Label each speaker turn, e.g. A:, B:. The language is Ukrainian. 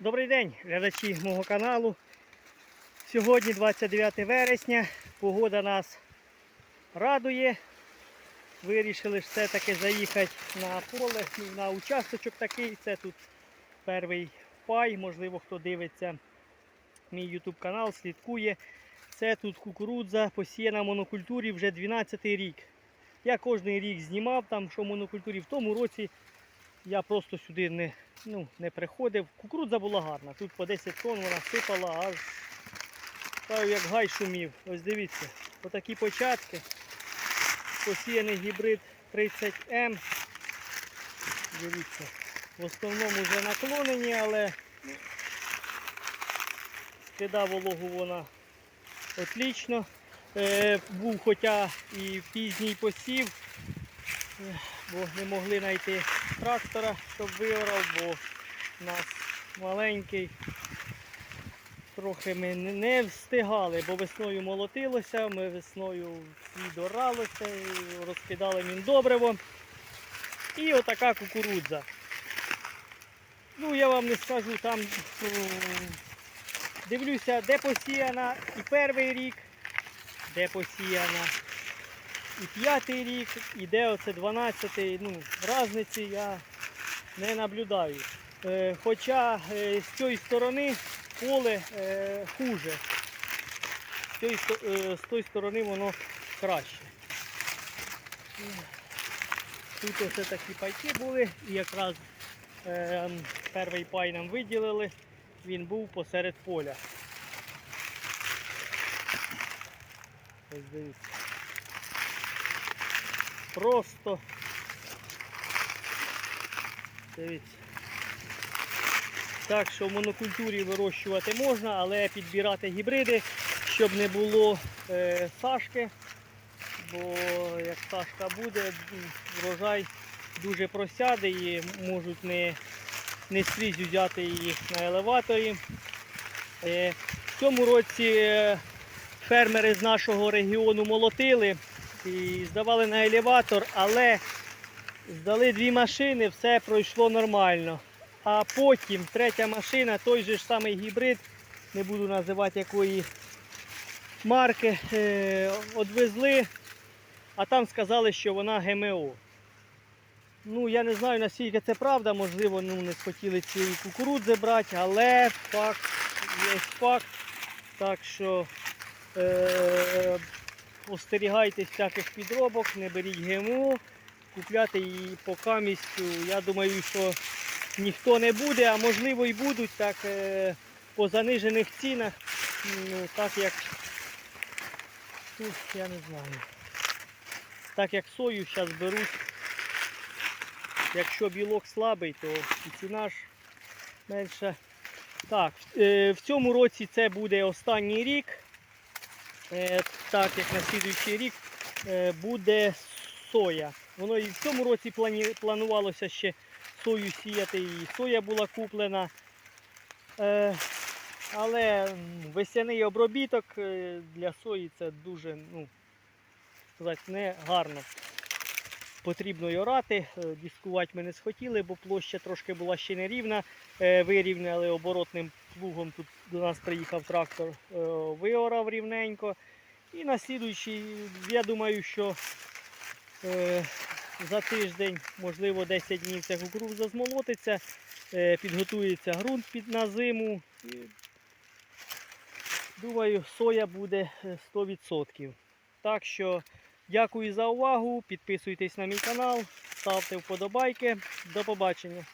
A: Добрий день, глядачі мого каналу. Сьогодні 29 вересня. Погода нас радує. Вирішили все-таки заїхати на поле, ну, на участочок такий. Це тут перший пай. Можливо, хто дивиться мій YouTube канал, слідкує. Це тут кукурудза посіяна монокультурі вже 12 рік. Я кожен рік знімав там, що монокультурі. В тому році я просто сюди не, ну, не приходив. Кукурудза була гарна. Тут по 10 тонн вона сипала, аж кажу, як гай шумів. Ось дивіться, отакі початки. Посіяний гібрид 30М. Дивіться, в основному вже наклонені, але кида вологу вона отлично. Е, був хоча і пізній посів, е, бо не могли знайти трактора, щоб виорав, бо у нас маленький. Трохи ми не- встигали, бо весною молотилося, ми весною всі доралося, і розкидали міндобриво. І отака кукурудза. Ну, я вам не скажу, там дивлюся, де посіяна і перший рік, де посіяна і п'ятий рік, і де оце 12-й, ну, разниці я не наблюдаю. Е, хоча е, з цієї сторони поле е, хуже. З цієї, е, сторони воно краще. Тут ось такі пайки були, і якраз е, перший пай нам виділили, він був посеред поля. Ось дивіться. Просто дивіться. Так що в монокультурі вирощувати можна, але підбирати гібриди, щоб не було е, сашки. Бо як сашка буде, врожай дуже просяде і можуть не, не скрізь взяти її на елеваторі. Е, в цьому році е, фермери з нашого регіону молотили і здавали на елеватор, але здали дві машини, все пройшло нормально. А потім третя машина, той же ж самий гібрид, не буду називати якої марки, е, одвезли, а там сказали, що вона ГМО. Ну, я не знаю, наскільки це правда, можливо, ну, не схотіли цієї кукурудзи брати, але факт є факт. Так що е, остерігайтесь всяких підробок, не беріть ГМО, купляти її по камістю. Я думаю, що ніхто не буде, а можливо і будуть так е, по занижених цінах, ну, так як ну, я не знаю. Так як сою зараз беруть. Якщо білок слабий, то і ціна ж менша. Так, е, в цьому році це буде останній рік. Е, так як на слідуючий рік е, буде соя. Воно і в цьому році планувалося ще сою сіяти, і соя була куплена. Е, але весняний обробіток для сої це дуже, ну, сказати, не гарно. Потрібно й орати, дискувати ми не схотіли, бо площа трошки була ще не рівна. Е, Вирівняли оборотним плугом. Тут до нас приїхав трактор, е, виорав рівненько. І на слідуючий, я думаю, що е, за тиждень, можливо, 10 днів ця кукурудза змолотиться, е, підготується ґрунт під на зиму. Думаю, соя буде е, 100%. Так що дякую за увагу. Підписуйтесь на мій канал, ставте вподобайки. До побачення.